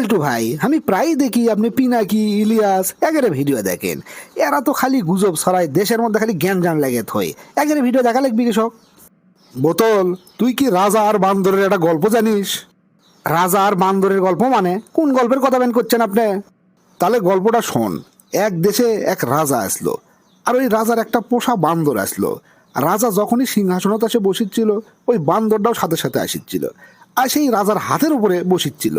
পল্টু ভাই, আমি প্রায়ই দেখি আপনি পিনাকি, ইলিয়াস, একেরে ভিডিও দেখেন। এরা তো খালি গুজব ছড়ায়, দেশের মধ্যে খালি জ্ঞান জান লাগে থই। একেরে ভিডিও দেখা লাগবি কৃষক বোতল, তুই কি রাজা আর বান্দরের একটা গল্প জানিস? রাজা আর বান্দরের গল্প মানে? কোন গল্পের কথা বেন করছেন আপনি? তাহলে গল্পটা শোন। এক দেশে এক রাজা আসলো, আর ওই রাজার একটা পোষা বান্দর আসলো। রাজা যখনই সিংহাসনত এসে বসিচ্ছিল, ওই বান্দরটাও সাথে সাথে আসিচ্ছিল, আর সেই রাজার হাতের উপরে বসিচ্ছিল।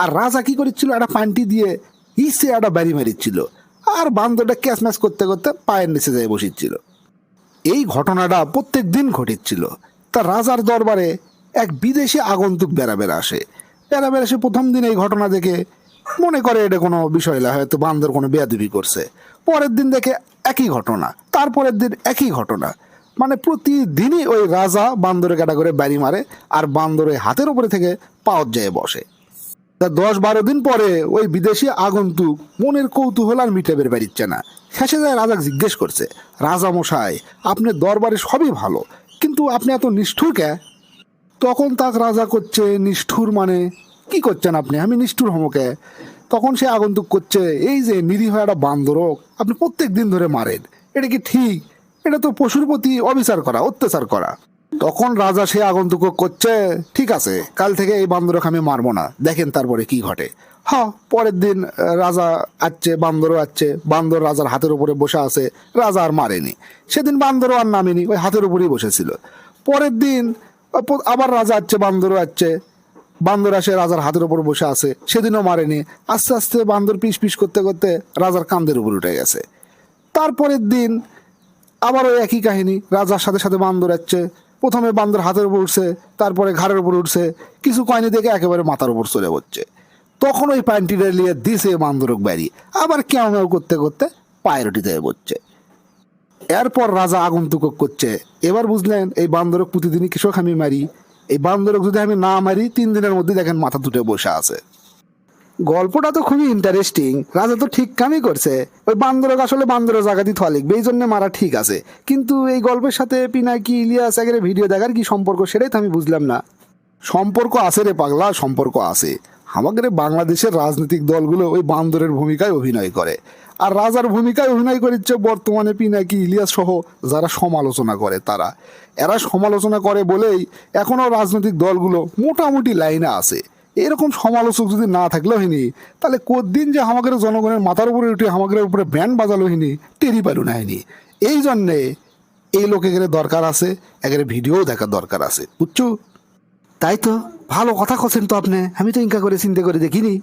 আর রাজা কি করেছিল? একটা পান্টি দিয়ে হিসে একটা বাড়ি মারিচ্ছিল আর বান্দরটা ক্যাশ ম্যাচ করতে করতে পায়ের নিচে যেয়ে বসিচ্ছিল এই ঘটনাটা প্রত্যেক দিন ঘটিচ্ছিল তা রাজার দরবারে এক বিদেশি আগন্তুক বেড়াবেড়া আসে। বেড়াবেড়া এসে প্রথম দিন এই ঘটনা দেখে মনে করে এটা কোনো বিষয় না, হয়তো বান্দর কোনো বেয়াদবি করছে। পরের দিন দেখে একই ঘটনা, তারপরের দিন একই ঘটনা। মানে প্রতিদিনই ওই রাজা বান্দরে কাটা করে বাড়ি মারে আর বান্দরে হাতের উপরে থেকে পাওয়ার যায় বসে। তা দশ বারো দিন পরে ওই বিদেশি আগন্তুক মনের কৌতূহল আর মিটাবের বেরিচ্ছে না। শেষে যায় রাজা জিজ্ঞেস করছে, রাজা মশাই, আপনার দরবারে সবই ভালো, কিন্তু আপনি এত নিষ্ঠুর কে? তখন তাক রাজা করছে, নিষ্ঠুর মানে? কি করছেন আপনি? আমি নিষ্ঠুর হমকে তখন সে আগন্তুক করছে, এই যে নিরীহ একটা বান্দরক, আপনি প্রত্যেক দিন ধরে মারেন, এটা কি ঠিক? এটা তো পশুর প্রতি অবিচার করা, অত্যাচার করা। তখন রাজা সে আগন্তুক করছে? ঠিক আছে, কাল থেকে এই বান্দরক আমি মারবো না। দেখেন তারপরে কি ঘটে। হ্যাঁ পরের দিন রাজা আসছে, বান্দরও আসছে। বান্দর রাজার হাতের উপরে বসে আছে, রাজা আর মারেনি। সেদিন বান্দরও আর নামেনি, ওই হাতের উপরেই বসেছিল। পরের দিন আবার রাজা আসছে, বান্দরও আসছে। বান্দর আসে রাজার হাতের উপর বসে আছে, সেদিনও মারেনি। আস্তে আস্তে বান্দর পিস পিস করতে করতে রাজার কান্দের উপর উঠে গেছে। তারপরের দিন আবার ওই একই কাহিনী, রাজার সাথে সাথে বান্দর যাচ্ছে প্রথমে বান্দর হাতের উপর উঠছে, তারপরে ঘাড়ের উপর উঠছে, কিছু কয়নি দেখে একেবারে মাথার উপর চলে পড়ছে তখন ওই প্যান্টিটা নিয়ে দিছে বান্দরক বাড়ি। আবার কেউ মেউ করতে করতে পায়রটিতে পড়ছে এরপর রাজা আগন্তুক করছে। এবার বুঝলেন, এই বান্দরক প্রতিদিনই কৃষক আমি মারি। এই বান্দরক যদি আমি না মারি, তিন দিনের মধ্যে দেখেন মাথা দুটো বসে আছে। গল্পটা তো খুবই ইন্টারেস্টিং রাজা তো ঠিক কামই করছে। ওই বান্দরক আসলে বান্দরের জায়গাতেই থা লিখবে, এই জন্য মারা ঠিক আছে। কিন্তু এই গল্পের সাথে পিনাকি, ইলিয়াস একেবারে ভিডিও দেখার কি সম্পর্ক সেটাই তো আমি বুঝলাম না। সম্পর্ক আছে রে পাগলা, সম্পর্ক আছে। আমাদের বাংলাদেশের রাজনৈতিক দলগুলো ওই বান্দরের ভূমিকায় অভিনয় করে। আর রাজার ভূমিকায় অভিনয় করেছে বর্তমানে পিনাকি, ইলিয়াস সহ যারা সমালোচনা করে তারা। এরা সমালোচনা করে বলেই এখনও রাজনৈতিক দলগুলো মোটামুটি লাইনে আছে। এরকম সমালোচক যদি না থাকলে হয়নি, তাহলে কদিন যে আমাদের জনগণের মাথার উপরে উঠে আমাদের উপরে ব্যান্ড বাজালো হয়নি টেরি পারু না হয়নি। এই জন্যে এই লোক এখানে দরকার আছে, এখানে ভিডিও দেখার দরকার আছে, বুঝছ? তাই তো, ভালো কথা কছেন তো আপনি, আমি তো ইনকা করে চিন্তা করে দেখিনি।